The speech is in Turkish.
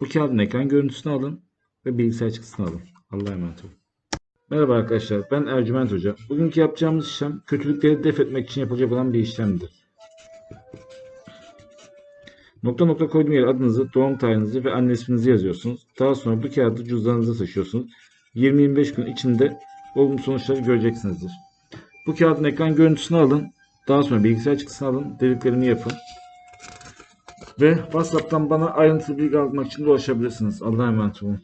Bu kağıdın ekran görüntüsünü alın ve bilgisayar çıktısını alın. Allah'a emanet olun. Merhaba arkadaşlar, ben Ercüment Hoca. Bugünkü yapacağımız işlem kötülükleri def etmek için yapılacak olan bir işlemdir. Nokta nokta koyduğum yere adınızı, doğum tarihinizi ve anne isminizi yazıyorsunuz. Daha sonra bu kağıdı cüzdanınıza taşıyorsunuz. 20-25 gün içinde olumlu sonuçları göreceksinizdir. Bu kağıdın ekran görüntüsünü alın. Daha sonra bilgisayar çıktısını alın. Dediklerimi yapın. Ve WhatsApp'tan bana ayrıntılı bilgi almak için de ulaşabilirsiniz. Allah'a emanet olun.